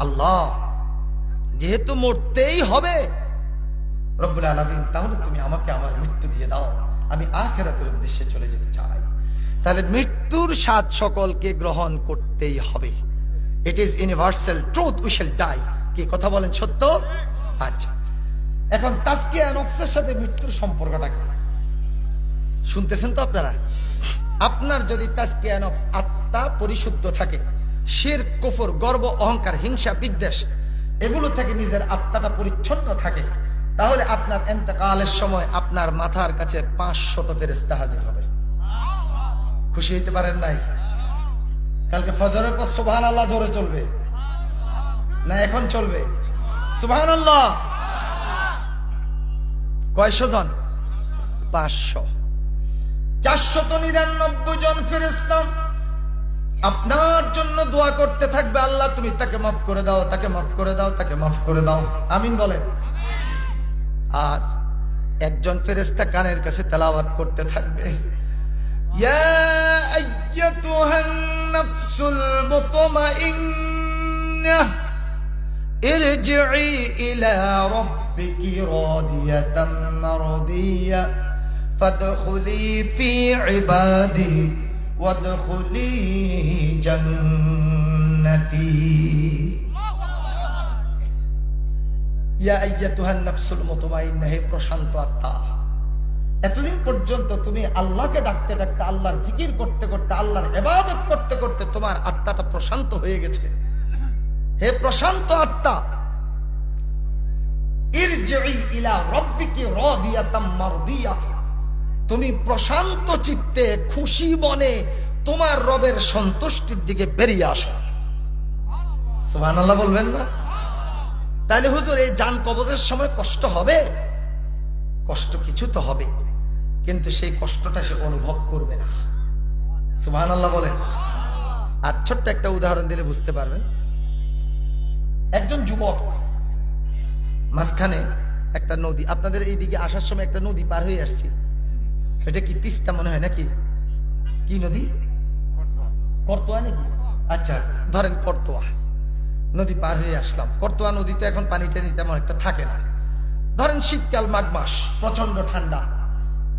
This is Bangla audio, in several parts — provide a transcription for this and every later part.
আল্লাহ, যেহেতু মরতেই হবে, রব্বুল আলমিন, তাহলে তুমি আমাকে আমার মৃত্যু দিয়ে দাও, আমি আখেরাতের উদ্দেশ্যে চলে যেতে চাই। তাহলে মৃত্যুর স্বাদ সকলকে গ্রহণ করতেই হবে। It is universal truth we shall die কি কথা বলেন, সত্য? আচ্ছা। এখন তাস্কিয়া নফসের সাথে মৃত্যুর সম্পর্কটা কি? শুনতেছেন তো আপনারা? আপনার যদি তাস্কিয়া নফস আত্মা পরিশুদ্ধ থাকে শির, কুফর, গর্ব, অহংকার, হিংসা, বিদ্বেষ, এগুলো থেকে নিজের আত্মাটা পরিচ্ছন্ন থাকে, তাহলে আপনার এন্তকালের সময় আপনার মাথার কাছে পাঁচ শত ফেরেস্তা হাজির হবে। খুশি হইতে পারেন নাই? কালকে ফজরের পর সুবহান আল্লাহ জোরে চলবে। না, এখন চলবে? সুবহান আল্লাহ কয়শো জন? পাঁচশো। চারশত নিরানব্বই জন ফেরেস্তাম আপনার জন্য দোয়া করতে থাকবে আল্লাহ তুমি তাকে মাফ করে দাও তাকে মাফ করে দাও তাকে মাফ করে দাও আমিন বলেন আর একজন ফেরেস্তা কানের কাছে তেলাওয়াত করতে থাকবে يا أيتها النفس المطمئنة ارجعي إلى ربك راضية مرضية فادخلي في عبادي وادخلي جنتي ইয়া আইয়াতুহান নাফসুল মুতমাইন্না হে প্রশান্ত আত্মা এতদিন পর্যন্ত তুমি আল্লাহকে ডাকতে ডাকতে আল্লাহর জিকির করতে করতে আল্লাহর ইবাদত করতে করতে তোমার আত্মাটা প্রশান্ত হয়ে গেছে হে প্রশান্ত আত্মা ইরজিই ইলা রাব্বিকি রাদিয়াতাম মারদিয়া তুমি প্রশান্ত চিত্তে খুশি মনে তোমার রবের সন্তুষ্টির দিকে বেরিয়ে আসো। সুবহানাল্লাহ বলবেন না? তাহলে হুজুর, এই যান কবজের সময় কষ্ট হবে? কষ্ট কিছু তো হবে, কিন্তু সেই কষ্টটা সে অনুভব করবে না। সুবাহ আল্লাহ বলেন। আর ছোট্ট একটা উদাহরণ দিলে বুঝতে পারবেন। একজন যুবক, মাঝখানে একটা নদী, আপনাদের এইদিকে আসার সময় একটা নদী পার হয়ে আসছি। এটা কি তিস্তা মনে হয় নাকি? কি নদী? করতোয়া নাকি? আচ্ছা ধরেন করতোয়া। নদী পার হয়ে আসলাম। করতোয়া নদীতে এখন পানি টানি তেমন একটা থাকে না। ধরেন শীতকাল, মাঘ মাস প্রচণ্ড ঠান্ডা।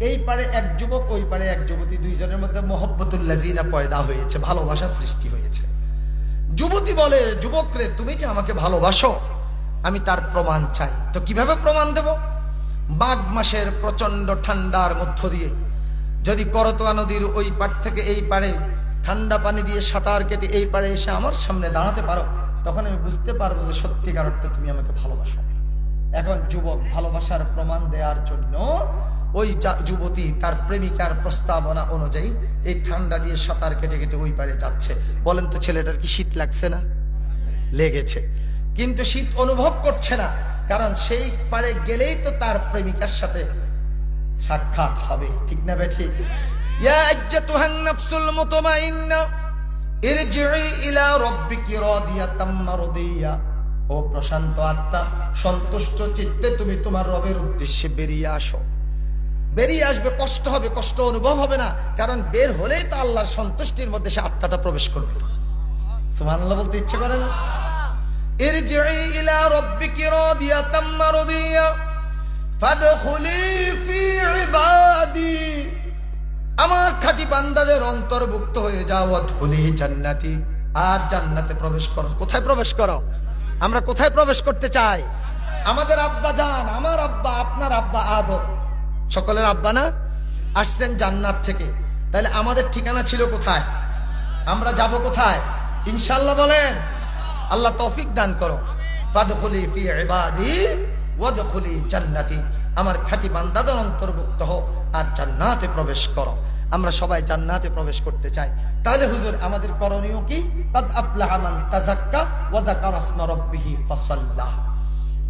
এই পারে এক যুবক, ওই পারে এক যুবতী, দুইজনের মধ্যে মোহব্বতুল্লাহ জিনা পয়দা হয়েছে, ভালোবাসা সৃষ্টি হয়েছে। যুবতী বলে, যুবক রে, তুমি যে আমাকে ভালোবাসো, আমি তার প্রমাণ চাই। তো কীভাবে প্রমাণ দেব? মাঘ মাসের প্রচণ্ড ঠান্ডার মধ্য দিয়ে। যদি করতোয়া নদীর ওই পার থেকে এই পারে ঠান্ডা পানি দিয়ে সাঁতার কেটে এই পারে এসে আমার সামনে দাঁড়াতে পারো, তখন আমি বুঝতে পারব যে সত্যিকার অর্থে তুমি আমাকে ভালোবাসো। এখন যুবক ভালোবাসার প্রমাণ দেওয়ার জন্য ওই যুবতী তার প্রেমিকার প্রস্তাবনা অনুযায়ী এই ঠান্ডা দিয়ে সাঁতার কেটে কেটে ওই পারে যাচ্ছে। বলেন তো, ছেলেটার কি শীত লাগছে না? লেগেছে। কিন্তু শীত অনুভব করছে না, কারণ সেই পারে গেলেই তো তার প্রেমিকার সাথে সাক্ষাৎ হবে। ঠিক না বে ঠিক ইয়া আজ্জাতুহান নাফসুল মুতমাইন্না ইরজিই ইলা রাব্বিকি রাদিয়াতাম মারদিয়া ও প্রশান্ত আত্মা, সন্তুষ্ট চিত্তে তুমি তোমার রবের উদ্দেশ্যে বেরিয়ে আসো। বেরিয়ে আসবে, কষ্ট হবে, কষ্ট অনুভব হবে না, কারণ বের হলেই তো আল্লাহর সন্তুষ্টির মধ্যে সে আত্মাটা প্রবেশ করবে। সুবহানাল্লাহ বলতে ইচ্ছে করে না? ইরজিই ইলা রাব্বিকি রাদিয়াতাম মারদিয়া ফাদখুলি ফি ইবাদি আমার খাঁটি বান্দাদের অন্তর্ভুক্ত হয়ে যাও অদ্ভুলি জান্নাতি। আর জান্নাতে প্রবেশ করো। কোথায় প্রবেশ করো? আমরা কোথায় প্রবেশ করতে চাই? আমাদের আব্বা জান, আমার আব্বা, আপনার আব্বা আদম। সকলের আব্বা না? আসছেন জান্নাত থেকে। তাহলে আমাদের ঠিকানা ছিল কোথায়? আমরা যাব কোথায়? ইনশাল্লাহ বলেন, আল্লাহ তৌফিক দান করো। জান্নাতি। আমার খাঁটি বান্দাদের অন্তর্ভুক্ত হও আর জান্নাতে প্রবেশ করো। আমরা সবাই জান্নাতে প্রবেশ করতে চাই। তাহলে হুজুর, আমাদের করণীয় কি?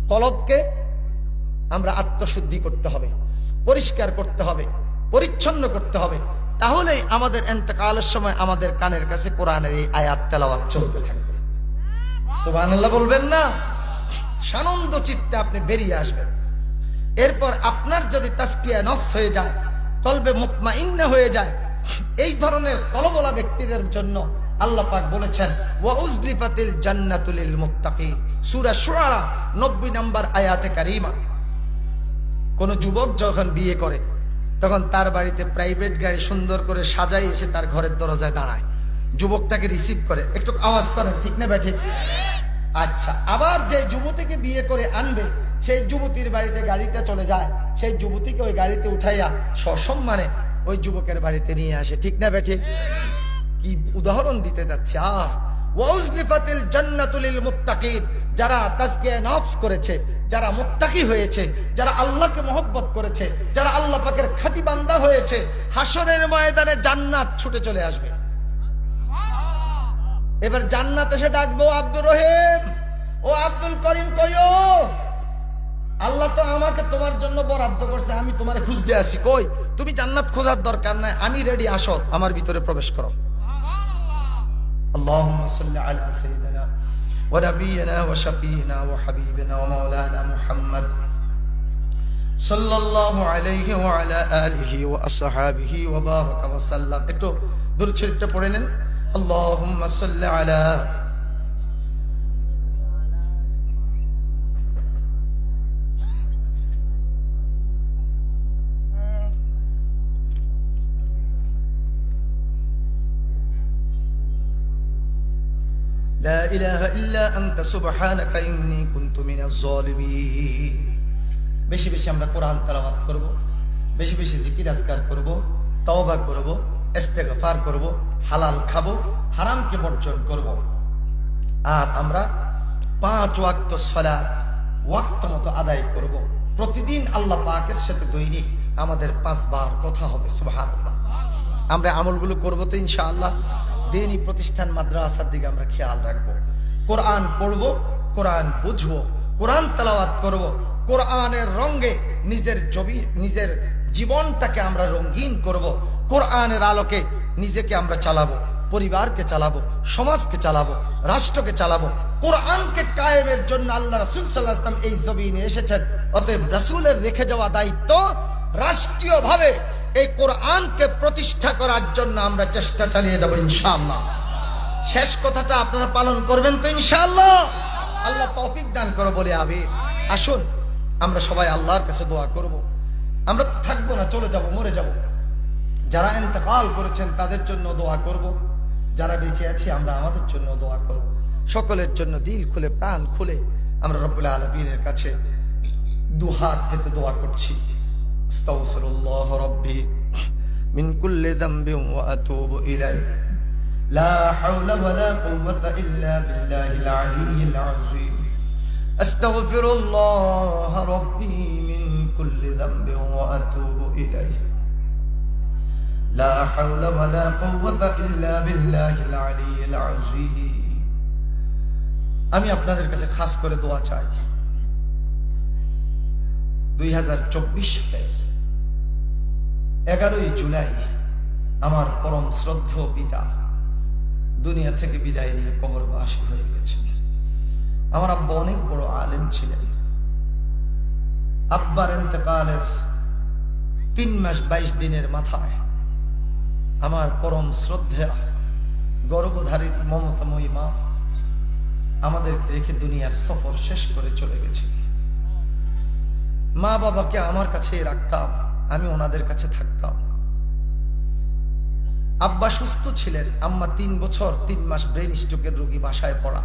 কলবকে আমরা আত্মশুদ্ধি করতে হবে, পরিষ্কার করতে হবে, পরিচ্ছন্ন করতে হবে। তাহলেই আমাদের এন্তকালের সময় আমাদের কানের কাছে কোরআনের এই আয়াত, তেলাওয়াত চলতে থাকবে। সুবহানাল্লাহ বলবেন না? সানন্দ চিত্তে আপনি বেরিয়ে আসবেন। এরপর আপনার যদি তাস্কিয়া নফস হয়ে যায় কলবে মুতমাইন্না হয়ে যায়। এই ধরনের কলবলা ব্যক্তিদের জন্য আল্লাহ পাক বলেছেন, ওয়া জান্নাতুল লিল মুত্তাকিন। সূরা শুআরা 90 নম্বর আয়াতে কারিমা। কোন যুবক যখন বিয়ে করে, তখন তার বাড়িতে প্রাইভেট গাড়ি সুন্দর করে সাজাই এসে তার ঘরের দরজায় দাঁড়ায়। যুবকটাকে রিসিভ করে, একটু আওয়াজ করেন, ঠিক না ব্যাঠিক আচ্ছা আবার যে যুবতীকে বিয়ে করে আনবে সেই যুবতীর বাড়িতে গাড়িতে চলে যায়। সেই যুবতীকে ওই গাড়িতে উঠাইয়া সসম্মানে ওই যুবকের বাড়িতে নিয়ে আসে। ঠিক না ব্যাঠিক কি উদাহরণ দিতে যাচ্ছে? আহ যারা যারা হয়েছে, যারা আল্লাহকে করেছে, যারা জান্নাত ছুটে চলে আসবে। এবার জান্নাত এসে ডাকবো আব্দুর রহিম। ও আব্দুল করিম কইও আল্লাহ তো আমাকে তোমার জন্য বরাদ্দ করছে আমি তোমারে খুঁজতে আসি কই তুমি জান্নাত খোঁজার দরকার নাই আমি রেডি আসো আমার ভিতরে প্রবেশ করো اللهم صل على سيدنا ونبينا وشفينا وحبيبنا ومولانا محمد صلى الله عليه وعلى آله وأصحابه وبارك وسلم একটু দূর ছেড়ে পড়ে নেন اللهم صل على ইলাহা ইল্লা আনতা, সুবহানাকা কুনতু জালিমিন। বেশি বেশি আমরা কোরআন তেলাওয়াত করব, বেশি বেশি জিকির আজকার করব, তওবা করব, ইস্তেগফার করব, হালাল খাব, হারামকে বর্জন করব। আর আমরা পাঁচ ওয়াক্ত সালাত ওয়াক্ত মতো আদায় করব। প্রতিদিন আল্লাহ পাকের সাথে দৈনিক আমাদের পাঁচবার কথা হবে, সুবহানাল্লাহ। আমরা আমলগুলো করব তো ইনশাআল্লাহ। দিনই প্রতিষ্ঠান মাদ্রাসার দিকে আমরা খেয়াল রাখব। কোরআন পড়ব, কোরআন বুঝব, কোরআন তেলাওয়াত করব, কোরআনের রঙ্গে নিজের জবি, নিজের জীবনটাকে আমরা রঙিন করব, কোরআনের আলোকে নিজেকে আমরা চালাবো, পরিবারকে চালাবো, সমাজকে চালাবো, রাষ্ট্রকে চালাবো। কোরআনকে কায়েমের জন্য আল্লাহ রাসুল সাল্লাহ আসলাম এই জমিনে এসেছেন। অতএব রাসুলের রেখে যাওয়া দায়িত্ব রাষ্ট্রীয়ভাবে এই কোরআনকে প্রতিষ্ঠা করার জন্য আমরা চেষ্টা চালিয়ে যাব ইনশাআল্লাহ শেষ কথাটা আপনারা পালন করবেন তো ইনশাআল্লাহ আল্লাহ তৌফিক দান করো বলে আবি আসুন, আমরা সবাই আল্লাহর কাছে দোয়া করব। আমরা তো থাকব না, চলে যাব, মরে যাব যারা এতেকাল করেছেন, তাদের জন্য দোয়া করব। যারা বেঁচে আছি, আমরা আমাদের জন্য দোয়া করব। সকলের জন্য দিল খুলে, প্রাণ খুলে, আমরা রব্বুল আলমিনের কাছে দুহাত পেতে দোয়া করছি استغفر الله ربي من كل ذنب واتوب اليه لا حول ولا قوه الا بالله العلي العظيم استغفر الله ربي من كل ذنب واتوب اليه لا حول ولا قوه الا بالله العلي العظيم আমি আপনাদের কাছে খাস করে দোয়া চাই এগারোই জুলাই আমার পরম শ্রদ্ধ পিতা দুনিয়া থেকে বিদায় নিয়ে কবরবাসী হয়ে গেছেন। আমার আব্বা অনেক বড় আলেম ছিলেন। আব্বার তিন মাস বাইশ দিনের মাথায় আমার পরম শ্রদ্ধা গর্ভধারী মমতাময়ী মা আমাদেরকে রেখে দুনিয়ার সফর শেষ করে চলে গেছে মা বাবাকে আমার কাছে রাখতাম, আমি ওনাদের কাছে থাকতাম। আব্বা সুস্থ ছিলেন, আম্মা তিন বছর, তিন মাস ব্রেন স্ট্রোকের রোগী বাসায় পড়া।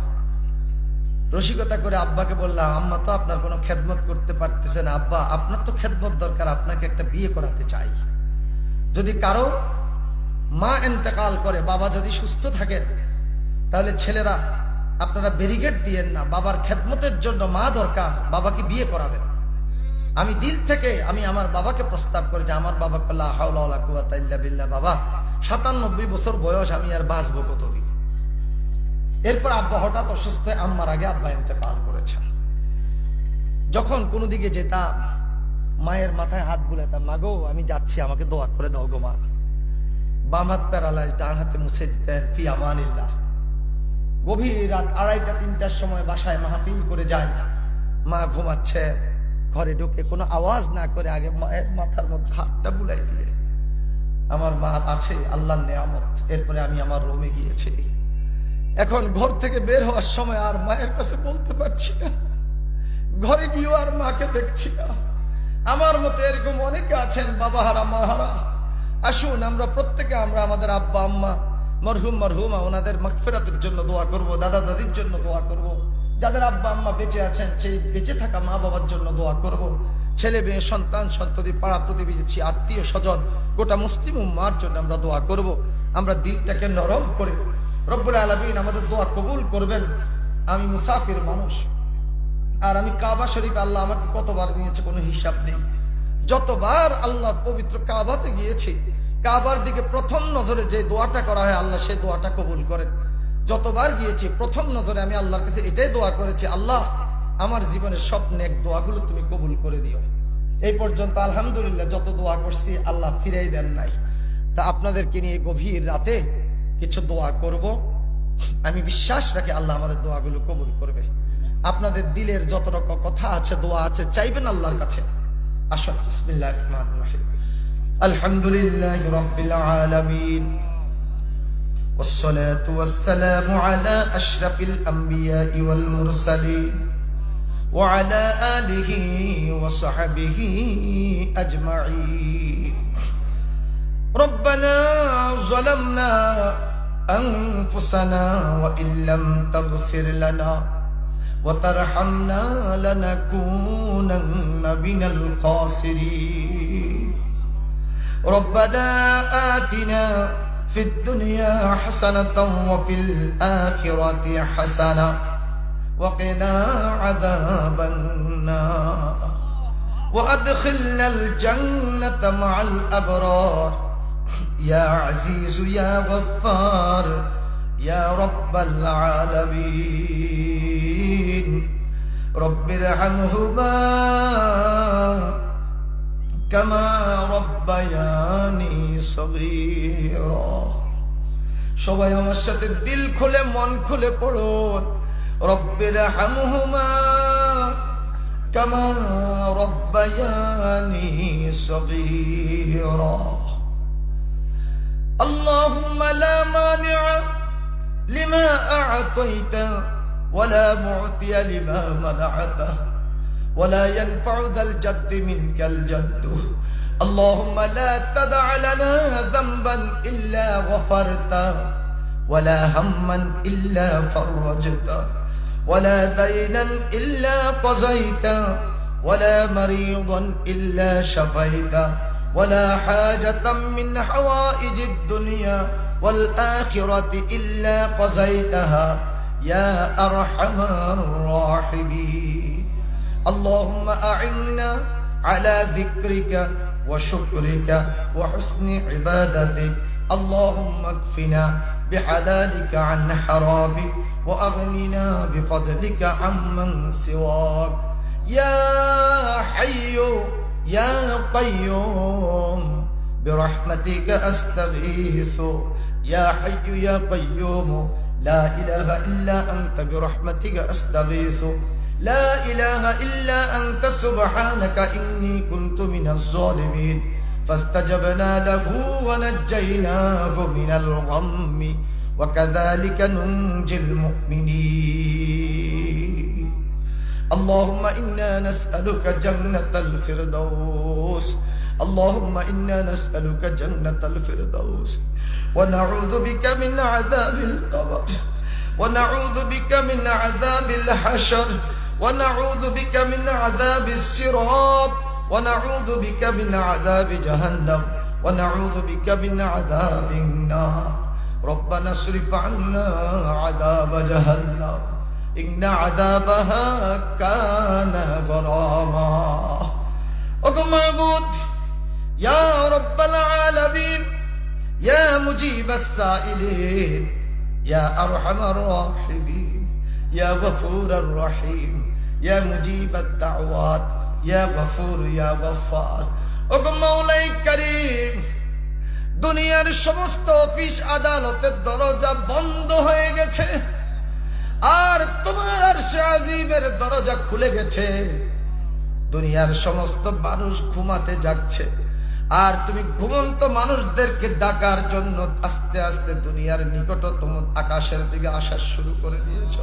রসিকতা করে আব্বাকে বললাম, আম্মা তো আপনার কোনো খেদমত করতে পারতেছে না। আব্বা, আপনার তো খেদমত দরকার, আপনাকে একটা বিয়ে করাতে চাই। যদি কারও মা এন্তেকাল করে, বাবা যদি সুস্থ থাকেন, তাহলে ছেলেরা আপনারা ব্যারিকেড দিয়েন না। বাবার খেদমতের জন্য মা দরকার, বাবাকে বিয়ে করাবেন। আমি দিল থেকে আমি আমার বাবাকে প্রস্তাব করে যে আমার বাবা কল্লা হাওলা কুয়াতাল্লা বিল্লা বাবা, সাতানব্বই বছর বয়স আমি আর বাঁচবো কতদিন? এরপর আব্বা হঠাৎ অসুস্থ হয়ে আম্মার আগে আব্বা ইন্তেকাল করেছেন। যখন কোনো দিকে যেতাম, মায়ের মাথায় হাত বুলাতাম মাগো আমি যাচ্ছি, আমাকে দোয়া করে দাও গো মা। বাম হাত প্যারালাইজ, ডান হাতে মুছে দিতেন, ফি আমানিল্লাহ। গভীর রাত আড়াইটা, তিনটার সময় বাসায় মাহফিল করে যায় মা ঘুমাচ্ছে ঘরে ঢুকে কোনো আওয়াজ না করে আগে মায়ের মাথার মধ্যে হাতটা বুলাই দিয়ে, আমার মা আছে, আল্লাহর নেয়ামত। এরপরে আমি আমার রুমে গিয়েছি। এখন ঘর থেকে বের হওয়ার সময় আর মায়ের কাছে বলতে পারছি না। ঘরে গিয়েও আর মাকে দেখছি না। আমার মতো এরকম অনেকে আছেন বাবা হারা মা হারা আসুন, আমরা প্রত্যেকে, আমরা আমাদের আব্বা, আম্মা, মরহুম, মরহুমা, ওনাদের মাগফিরাতের জন্য দোয়া করব দাদা দাদির জন্য দোয়া করব। যাদের আব্বা আম্মা বেঁচে আছেন, সেই বেঁচে থাকা মা বাবার জন্য দোয়া করব। ছেলে মেয়ে, সন্তান সন্ততি, পাড়া প্রতিবেশী, আত্মীয় স্বজন, গোটা মুসলিম উম্মার জন্য আমরা দোয়া করব। আমরা দিলটাকে নরম করে রব্বুল আলমিন আমাদের দোয়া কবুল করবেন। আমি মুসাফির মানুষ। আর আমি কাবা শরীফ আল্লাহ আমাকে কতবার নিয়েছে কোনো হিসাব নেই। যতবার আল্লাহ পবিত্র কাবাতে গিয়েছি, কাবার দিকে প্রথম নজরে যে দোয়াটা করা হয়, আল্লাহ সেই দোয়াটা কবুল করেন। যতবার গিয়েছি, প্রথম নজরে আমি আল্লাহর কাছে এটাই দোয়া করেছি, আল্লাহ, আমার জীবনের সব নেক দোয়াগুলো তুমি কবুল করে দিও এই পর্যন্ত আলহামদুলিল্লাহ যত দোয়া করছি, আল্লাহ ফিরাই দেন নাই। তা আপনাদেরকে নিয়ে গভীর রাতে কিছু দোয়া করব। আমি বিশ্বাস রাখি আল্লাহ আমাদের দোয়াগুলো কবুল করবে। আপনাদের দিলের যত রকম কথা আছে, দোয়া আছে, চাইবেন আল্লাহর কাছে। আসুন বিসমিল্লাহ রহমান রহিম। আলহামদুলিল্লাহ আলামিন। والصلاة والسلام على أشرف الأنبياء والمرسلين وعلى آله وصحبه أجمعين. ربنا ظلمنا أنفسنا وإن لم تغفر لنا وترحمنا لنكونن من الخاسرين. ربنا آتنا في الدنيا حسنة وفي الآخرة حسنة وقنا عذاب النار. وأدخلنا الجنة مع الأبرار. يا عزيز يا غفار يا رب العالمين. رب ارحمهما. كما ربياني صغيرا সবাই আমার সাথে দিল খুলে মন খুলে পড়ুন রব্বের হামহুমা কামা রব্বায়ানি সগীরা اللهم لا مانع لما أعطيت ولا معطي لما منعت ولا ينفع ذا الجد منك الجد. اللهم لا تدع لنا ذنبا إلا غفرته ولا هما إلا فرجته ولا دينا إلا قضيته ولا مريضا إلا شفيته ولا حاجة من حوائج الدنيا والآخرة إلا قضيتها. يا أرحم الراحمين. اللهم أعنا على ذكرك وشكرك وحسن عبادتك. اللهم اكفنا بحلالك عن حرامك وأغننا بفضلك عمن سواك. يا حي يا قيوم برحمتك أستغيث. يا حي يا قيوم لا إله إلا أنت برحمتك أستغيث. لا إله إلا أنت سبحانك إني كنت من الظالمين. فاستجبنا له ونجيناه من الغم وكذلك ننجي المؤمنين. اللهم إنا نسألك جنة الفردوس. اللهم إنا نسألك جنة الفردوس. ونعوذ بك من عذاب القبر. ونعوذ بك من عذاب الحشر. ونعوذ بك من عذاب الصراط ونعوذ بك من عذاب جهنم ونعوذ بك من عذاب النار. ربنا اصرف عنا عذاب جهنم إن عذابها كان غراما. أقم معبود يا رب العالمين يا مجيب السائلين يا أرحم الراحمين. ইয়া গফুর আর রহিম ইয়া মুজিব দাওয়াত ইয়া গফুর ইয়া গফার ও মৌলাই করিম, দুনিয়ার সমস্ত অফিস আদালতের দরজা বন্ধ হয়ে গেছে। আর তোমার আর শাহিমের দরজা খুলে গেছে। দুনিয়ার সমস্ত মানুষ ঘুমাতে যাচ্ছে। আর তুমি ঘুমন্ত মানুষদেরকে ডাকার জন্য আস্তে আস্তে দুনিয়ার নিকটতম আকাশের দিকে আসা শুরু করে দিয়েছ।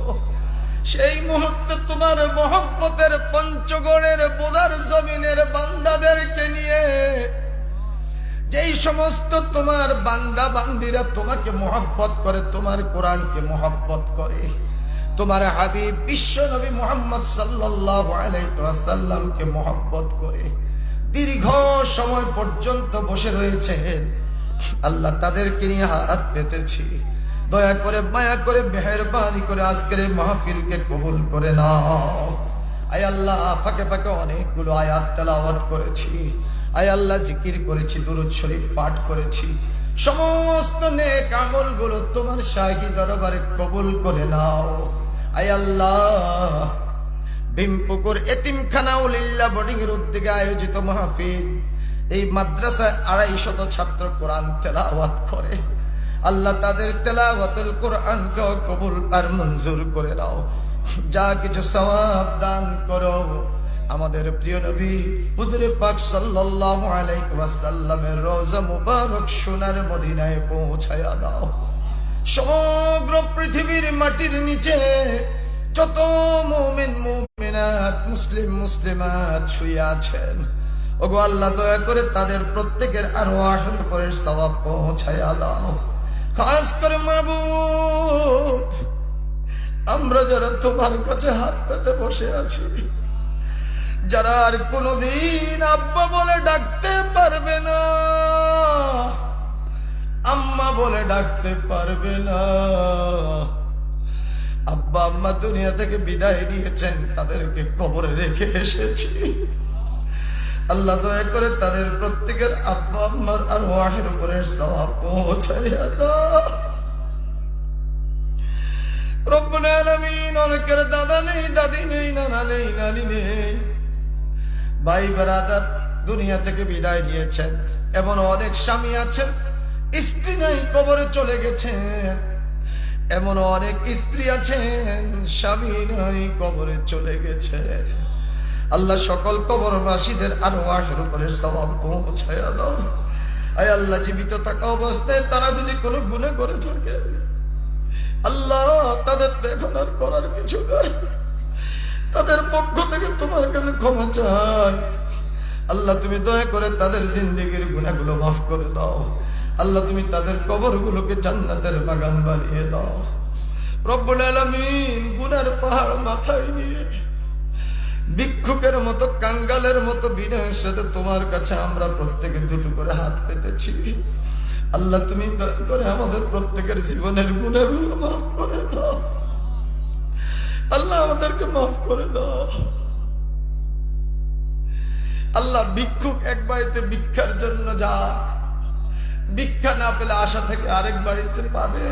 সেই মুহূর্তে তোমার মহব্বতের পঞ্চগড়ের বোধার জমিনের বান্দাদেরকে নিয়ে যেই সমস্ত তোমার বান্দা বান্দিরা তোমাকে মহব্বত করে, তোমার কোরআনকে মহব্বত করে, তোমার হাবিব বিশ্ব নবী মোহাম্মদ সাল্লাহ আলাইসাল্লামকে মহব্বত করে দীর্ঘ সময় পর্যন্ত বসে রয়েছেন। আল্লাহ তাদেরকে নিয়ে হাত পেতেছি। দয়া করে, মায়া করে, মেহরবানি করে আজকের মাহফিলকে কবুল করে নাও। আয় আল্লাহ, ফাঁকে ফাঁকে অনেকগুলো আয়াত তেলাওয়াত করেছি। আয় আল্লাহ, জিকির করেছি, দুরুদ শরীফ পাঠ করেছি। সমস্ত নেক আমলগুলো তোমার শাহী দরবারে কবুল করে নাও। আয় আল্লাহ ভীমপুকুর এতিমখানা উলিল্লা বোর্ডিং এর উদ্যোগে আয়োজিত মাহফিল। এই মাদ্রাসায় আড়াই শত ছাত্র কোরআন তেলাওয়াত করে। আল্লাহ তাদের তেলাওয়াতুল কোরআনকে কবুল আর মঞ্জুর করে দাও। যা কিছু সওয়াব দান করো। আমাদের প্রিয় নবী হুজুরে পাক সাল্লাল্লাহু আলাইহি ওয়াসাল্লামের রওজা মুবারক সোনার মদিনায় পৌঁছায়া দাও। সমগ্র পৃথিবীর মাটির নিচে যত মুমিন, মুমিনাত, মুসলিম, মুসলিমাত শুয়ে আছেন, ওগো আল্লাহ দয়া করে তাদের প্রত্যেকের আরও আহের করে সওয়াব পৌঁছায়া দাও খাস করে মাবুদ, আমরা যারা তোমার কাছে হাত পেতে বসে আছি, যারা আর কোনদিন আব্বা বলে ডাকতে পারবে না, আম্মা বলে ডাকতে পারবে না আব্বা আম্মা দুনিয়া থেকে বিদায় নিয়েছেন, তাদেরকে কবরে রেখে এসেছি। আল্লাহ দয়া করে তাদের প্রত্যেকের আব্বা আম্মার আর ওয়াহের উপরে সওয়াব পৌঁছাইয়া দাও। রব্বুল আলামিন অনেকের দাদা নেই, দাদি নেই, নানা নেই, নানি নেই। ভাই বেড়াদার দুনিয়া থেকে বিদায় দিয়েছেন এমন অনেক স্বামী আছেন, স্ত্রী নাই, কবরে চলে গেছেন। এমন অনেক স্ত্রী আছেন স্বামী নাই কবরে চলে গেছে। আল্লাহ সকল কবরবাসীদের আরও আহের উপরে সবাব পৌঁছায় দাও। আয় আল্লাহ, জীবিত থাকা অবস্থায় তারা যদি কোনো গুণে করে থাকে, আল্লাহ তাদের এখন আর করার কিছু নাই। তাদের পক্ষ থেকে তোমার কাছে ক্ষমা চাই। আল্লাহ, তুমি দয়া করে তাদের জিন্দিগির গুণাগুলো মাফ করে দাও। আল্লাহ, তুমি তাদের কবরগুলোকে জান্নাতের বাগান বানিয়ে দাও। রব্বুল আলামিন গুনার পাহাড় মাথায় নিয়ে ভিক্ষুকের মতো, কাঙ্গালের মতো বিনয়ের সাথে তোমার কাছে আমরা প্রত্যেকে দুটো করে হাত পেতেছি। আল্লাহ, তুমি করে আমাদের প্রত্যেকের জীবনের গুণাগুলো মাফ করে দাও। আল্লাহ, আমাদেরকে মাফ করে দাও। আল্লাহ, ভিক্ষুক এক বাড়িতে ভিক্ষার জন্য যা ভিক্ষা না পেলে আশা থেকে আরেক বাড়িতে পাবে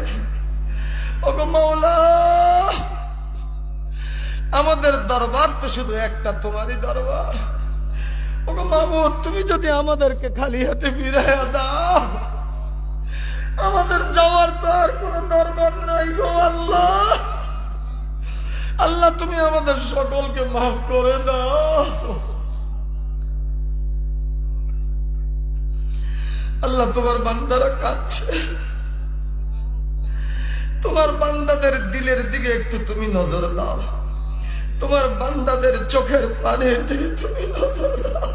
আমাদের দরবার তো শুধু একটা, তোমারই দরবার। ওগো মাহমুদ তুমি যদি আমাদেরকে খালি হাতে ফিরাইয়া দাও, আমাদের যাওয়ার তো আর কোন দরবার নাই গো আল্লাহ। আল্লাহ, তুমি আমাদের সকলকে মাফ করে দাও। আল্লাহ তোমার বান্দারা কাঁদছে। তোমার বান্দাদের দিলের দিকে একটু তুমি নজর দাও। তোমার বান্দাদের চোখের পানির দিকে তুমি নজর দাও।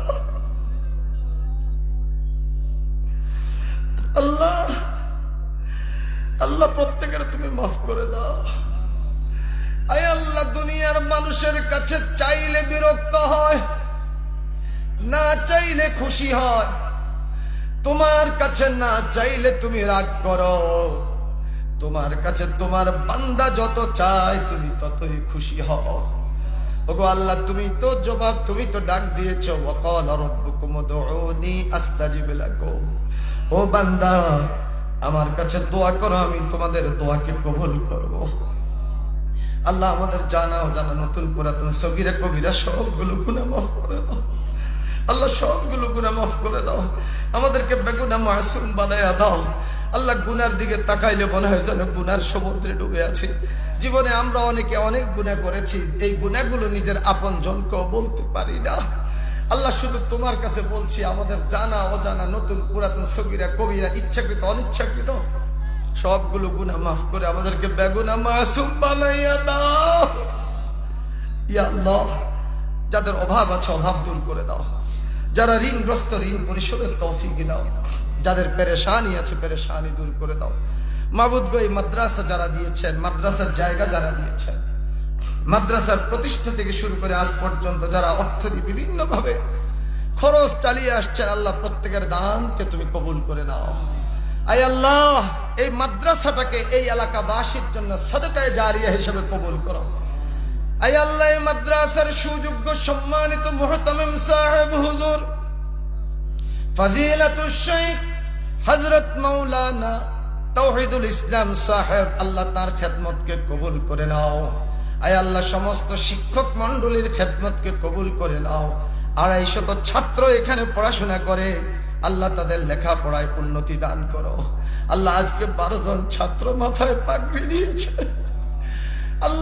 আল্লাহ আল্লাহ প্রত্যেকের তুমি মাফ করে দাও। আয় আল্লাহ, দুনিয়ার মানুষের কাছে চাইলে বিরক্ত হয়, না চাইলে খুশি হয়। তোমার কাছে না চাইলে তুমি রাগ করো। তোমার কাছে তোমার বান্দা যত চায়, তুমি ততই খুশি হও। ওগো আল্লাহ, তুমি তো জবাব, তুমি তো ডাক দিয়েছ, ওয়াকাল রাব্বুকুম উদউনি আস্তাজিব লাকুম। ও বান্দা, আমার কাছে দোয়া করো, আমি তোমাদের দোয়াকে কবুল করব। আল্লাহ আমাদের জানা জানা নতুন পুরাতন সগিরা কবিরা সবগুলো গুণা মাফ করে দাও। আল্লাহ সবগুলো গুণা মাফ করে দাও। আমাদেরকে বেগুনা মাসুম বানায়া দাও। আল্লাহ গুনার দিকে তাকাইলে মনে হয় যেন গুনার সমুদ্রে ডুবে আছে। জীবনে আমরা অনেকে অনেক গুণা করেছি, এই গুণাগুলো নিজের আপন জনকেও বলতে পারি না। আল্লাহ শুধু তোমার কাছে বলছি, আমাদের জানা, অজানা, নতুন, পুরাতন, সগিরা, কবিরা, ইচ্ছাকৃত, অনিচ্ছাকৃত, সবগুলো গুনাহ মাফ করে আমাদেরকে বেগুনা মাসুম বানাইয়া দাও। ইয়া আল্লাহ যাদের অভাব আছে, অভাব দূর করে দাও। যারা ঋণগ্রস্ত, ঋণ পরিশোধের তৌফিক দাও। যাদের পেরেশানি আছে, পেরেশানি দূর করে দাও। মাবুদ গো মাদ্রাসা যারা দিয়েছেন, মাদ্রাসার জায়গা যারা দিয়েছেন, মাদ্রাসার প্রতিষ্ঠা থেকে শুরু করে আজ পর্যন্ত যারা অর্থ দিয়ে বিভিন্ন ভাবে খরচ চালিয়ে আসছেন, আল্লাহ প্রত্যেকের দানকে তুমি কবুল করে নাও। আই আল্লাহ, এই মাদ্রাসাটাকে এই এলাকাবাসীর জন্য সদকায় জারিয়া হিসেবে কবুল করো। আই আল্লাহ মাদ্রাসার সুযোগ্য সম্মানিত মুহতামিম সাহেব হুজুর ফাজিলাতুল শেখ হযরত মাওলানা তৌহিদুল ইসলাম সাহেব, আল্লাহ তার খেদমতকে কবুল করে নাও। আয় আল্লাহ, সমস্ত শিক্ষক মন্ডলীর খেদমতকে কবুল করে নাও। আড়াই শত ছাত্র এখানে পড়াশোনা করে, আল্লাহ তাদের লেখাপড়ায় উন্নতি দান করো। আল্লাহ আজকে বারো জন ছাত্র মাথায় পাগড়ি দিয়েছে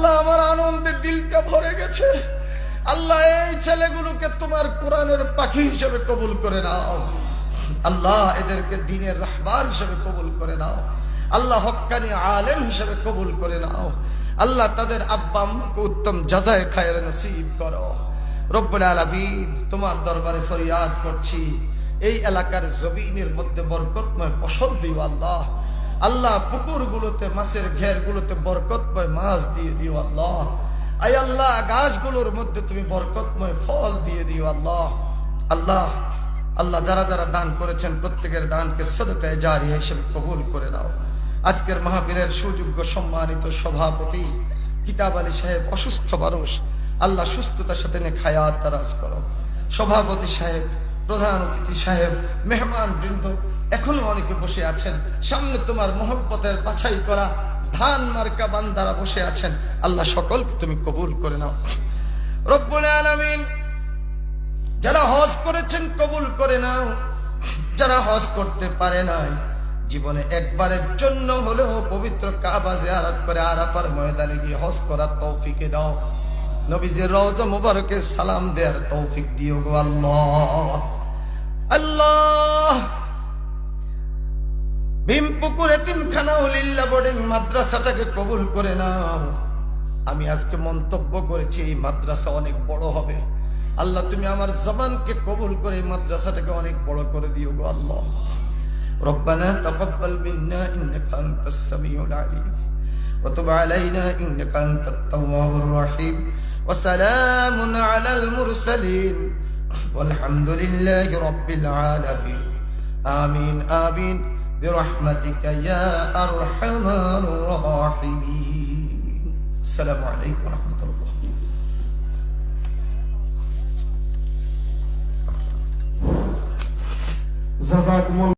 আল্লাহ আমার আনন্দে দিলটা ভরে গেছে। আল্লাহ এই ছেলেগুলোকে তোমার কোরআনের পাখি হিসেবে কবুল করে নাও। আল্লাহ এদেরকে দিনের রাহবার হিসেবে কবুল করে নাও। আল্লাহ হক্কানি আলেম হিসেবে কবুল করে নাও। আল্লাহ তাদের আব্বা আম্মাকে উত্তম জাজায় খায়ের নসিব করো। রব্বুল আলামিন তোমার দরবারে ফরিয়াদ করছি। এই এলাকার জমিনের মধ্যে বরকতময় ফসল দিও আল্লাহ। আল্লাহ পুকুরগুলোতে, মাছের ঘের ঘেরগুলোতে বরকতময় মাছ দিয়ে দিও আল্লাহ। আই আল্লাহ, গাছগুলোর মধ্যে তুমি বরকতময় ফল দিয়ে দিও আল্লাহ। আল্লাহ আল্লাহ যারা যারা দান করেছেন, প্রত্যেকের দানকে সদকায় জারি হিসেবে কবুল করে নাও। আজকের মাহবীরের সুযোগ্য সম্মানিত সভাপতি কিতাব আলী সাহেব অসুস্থ মানুষ। আল্লাহ সুস্থতার সাথে নিয়ে খায়াত তারাজ করো। সভাপতি সাহেব, প্রধান অতিথি সাহেব মেহমান বৃন্দ এখনও অনেকে বসে আছেন। সামনে তোমার মোহব্বতের বাছাই করা ধান মার্কা বান্দারা বসে আছেন। আল্লাহ সকলকে তুমি কবুল করে নাও। রব্বুল আলামিন, যারা হজ করেছেন কবুল করে নাও। যারা হজ করতে পারে নাই, জীবনে একবারের জন্য হলেও পবিত্র কাবা জিয়ারত করে আরাফার ময়দানে গিয়ে হজ করার তৌফিকে দাও। নবীজির রওজা মুবারকে সালাম দেওয়ার তৌফিক দিও গো আল্লাহ। আল্লাহ! ভীমপুকুর এতিমখানা উলিল্লা বোর্ডিং মাদ্রাসাটাকে কবুল করে নাও আমি আজকে মন্তব্য করেছি এই মাদ্রাসা অনেক বড় হবে আল্লাহ তুমি আমার জবানকে কবুল করে এই মাদ্রাসাটাকে অনেক বড় করে দিও গো আল্লাহ ربنا تقبل منا انك انت السميع العليم وتب علينا انك انت التواب الرحيم وسلام على المرسلين والحمد لله رب العالمين آمين آمين برحمتك يا أرحم الراحمين. السلام عليكم ورحمة الله. جزاكم الله